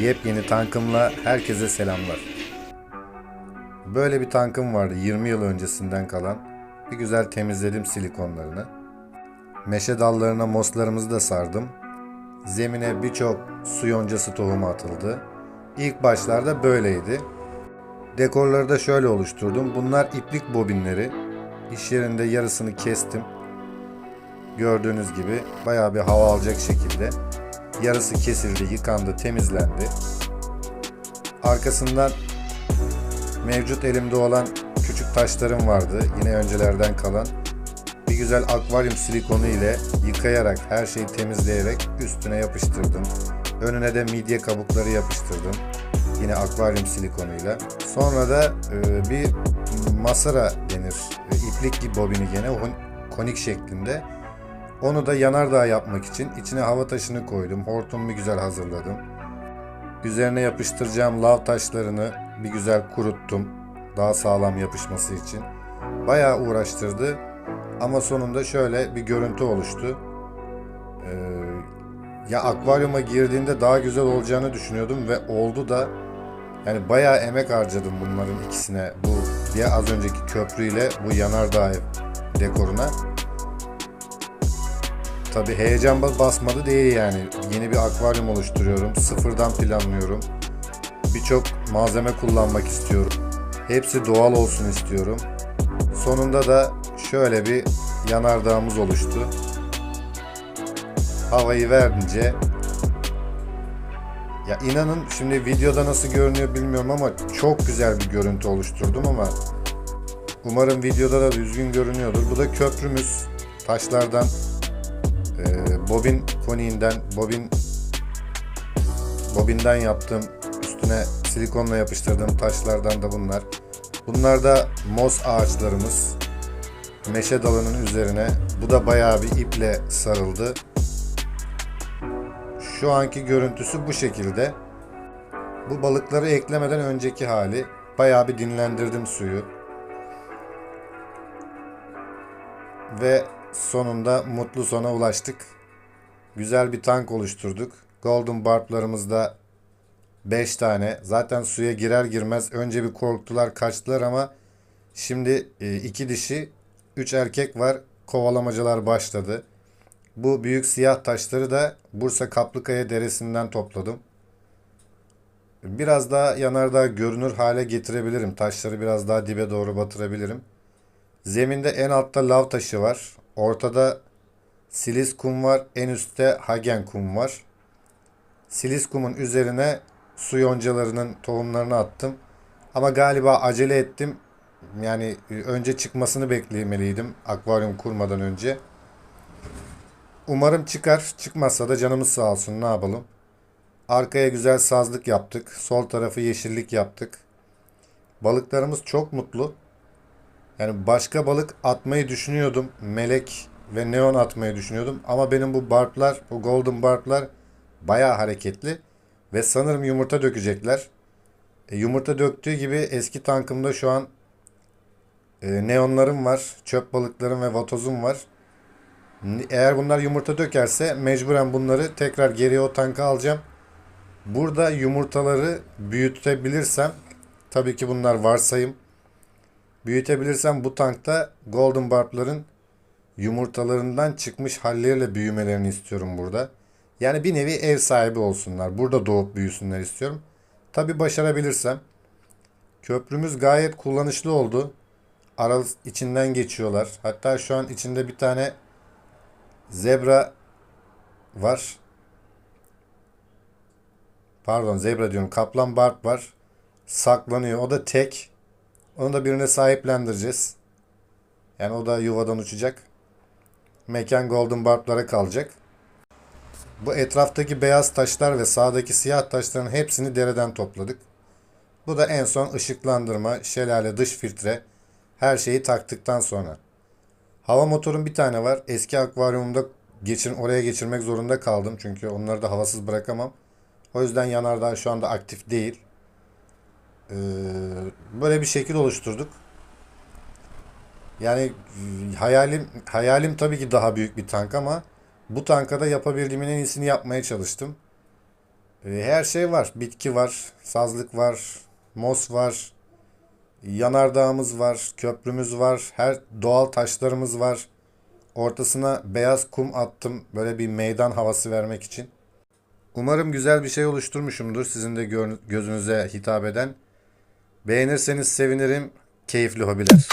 Yepyeni tankımla herkese selamlar. Böyle bir tankım vardı 20 yıl öncesinden kalan. Bir güzel temizledim silikonlarını. Meşe dallarına moslarımızı da sardım. Zemine birçok su yoncası tohumu atıldı. İlk başlarda böyleydi. Dekorları da şöyle oluşturdum. Bunlar iplik bobinleri. İş yerinde yarısını kestim. Gördüğünüz gibi bayağı bir hava alacak şekilde. Yarısı kesildi, yıkandı, temizlendi. Arkasından mevcut elimde olan küçük taşlarım vardı. Yine öncelerden kalan. Bir güzel akvaryum silikonu ile yıkayarak, her şeyi temizleyerek üstüne yapıştırdım. Önüne de midye kabukları yapıştırdım. Yine akvaryum silikonuyla. Sonra da e, bir masara denir. E, iplik gibi bobini gene konik şeklinde. Onu da yanardağ yapmak için içine hava taşını koydum. Hortumu bir güzel hazırladım. Üzerine yapıştıracağım lav taşlarını bir güzel kuruttum. Daha sağlam yapışması için. Bayağı uğraştırdı. Ama sonunda şöyle bir görüntü oluştu. Ee, ya akvaryuma girdiğinde daha güzel olacağını düşünüyordum ve oldu da yani bayağı emek harcadım bunların ikisine. Bu diye az önceki köprüyle bu yanardağ dekoruna. Tabi heyecan bas- basmadı değil yani. Yeni bir akvaryum oluşturuyorum. Sıfırdan planlıyorum. Birçok malzeme kullanmak istiyorum. Hepsi doğal olsun istiyorum. Sonunda da şöyle bir yanardağımız oluştu. Havayı verince ya inanın şimdi videoda nasıl görünüyor bilmiyorum ama çok güzel bir görüntü oluşturdum ama umarım videoda da düzgün görünüyordur. Bu da köprümüz. Taşlardan ee, bobin koniğinden bobin bobinden yaptığım üstüne silikonla yapıştırdığım taşlardan da bunlar. Bunlar da mos ağaçlarımız. Meşe dalının üzerine. Bu da bayağı bir iple sarıldı. Şu anki görüntüsü bu şekilde. Bu balıkları eklemeden önceki hali. Bayağı bir dinlendirdim suyu. Ve sonunda mutlu sona ulaştık. Güzel bir tank oluşturduk. Golden Barb'larımızda 5 tane. Zaten suya girer girmez önce bir korktular kaçtılar ama şimdi e, iki dişi 3 erkek var. Kovalamacalar başladı. Bu büyük siyah taşları da Bursa Kaplıkaya Deresi'nden topladım. Biraz daha yanardağ görünür hale getirebilirim. Taşları biraz daha dibe doğru batırabilirim. Zeminde en altta lav taşı var. Ortada silis kum var. En üstte hagen kum var. Silis kumun üzerine su yoncalarının tohumlarını attım. Ama galiba acele ettim. Yani e, önce çıkmasını beklemeliydim akvaryum kurmadan önce. Umarım çıkar. Çıkmazsa da canımız sağ olsun. Ne yapalım? Arkaya güzel sazlık yaptık. Sol tarafı yeşillik yaptık. Balıklarımız çok mutlu. Yani başka balık atmayı düşünüyordum. Melek ve neon atmayı düşünüyordum. Ama benim bu barblar, bu golden barblar bayağı hareketli. Ve sanırım yumurta dökecekler. E, yumurta döktüğü gibi eski tankımda şu an e, neonlarım var. Çöp balıklarım ve vatozum var. Eğer bunlar yumurta dökerse mecburen bunları tekrar geriye o tanka alacağım. Burada yumurtaları büyütebilirsem tabii ki bunlar varsayım. Büyütebilirsem bu tankta Golden Barb'ların yumurtalarından çıkmış halleriyle büyümelerini istiyorum burada. Yani bir nevi ev sahibi olsunlar. Burada doğup büyüsünler istiyorum. Tabi başarabilirsem. Köprümüz gayet kullanışlı oldu. Aral içinden geçiyorlar. Hatta şu an içinde bir tane zebra var. Pardon zebra diyorum. Kaplan barb var. Saklanıyor. O da tek. Onu da birine sahiplendireceğiz. Yani o da yuvadan uçacak. Mekan Golden Barb'lara kalacak. Bu etraftaki beyaz taşlar ve sağdaki siyah taşların hepsini dereden topladık. Bu da en son ışıklandırma, şelale, dış filtre her şeyi taktıktan sonra. Hava motorum bir tane var. Eski akvaryumumda geçir, oraya geçirmek zorunda kaldım. Çünkü onları da havasız bırakamam. O yüzden yanardağ şu anda aktif değil. Ee, böyle bir şekil oluşturduk. Yani hayalim hayalim tabii ki daha büyük bir tank ama bu tanka da yapabildiğimin en iyisini yapmaya çalıştım. E, Her şey var. Bitki var, sazlık var, mos var, yanardağımız var, köprümüz var, her doğal taşlarımız var. Ortasına beyaz kum attım böyle bir meydan havası vermek için. Umarım güzel bir şey oluşturmuşumdur sizin de gözünüze hitap eden. Beğenirseniz sevinirim. Keyifli hobiler.